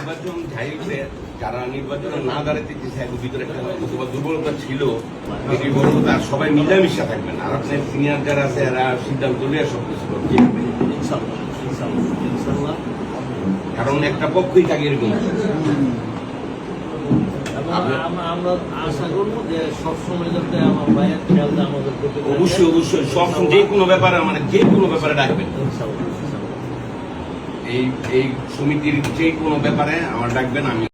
নির্বাচন ঝাইতে যারা নির্বাচনে না দাঁড়াতে চাই ভিতরে একটা দুর্বলতা ছিল এই দুর্বলতা সবাই মিলামিশা থাকবে না। আর আপনার সিনিয়র যারা আছে এরা সিদ্ধান্ত নিয়ে সব কিছু করবে। কারণ একটা পক্ষই থাকে এরকম আমরা আশা করব যে সবসময় যাতে আমার ভাইয়ের খেয়ালটা অবশ্যই অবশ্যই। সব যে কোনো ব্যাপারে মানে যে কোনো ব্যাপারে ডাকবেন। এই এই সমিতির যে কোনো ব্যাপারে আমার ডাকবেন আমি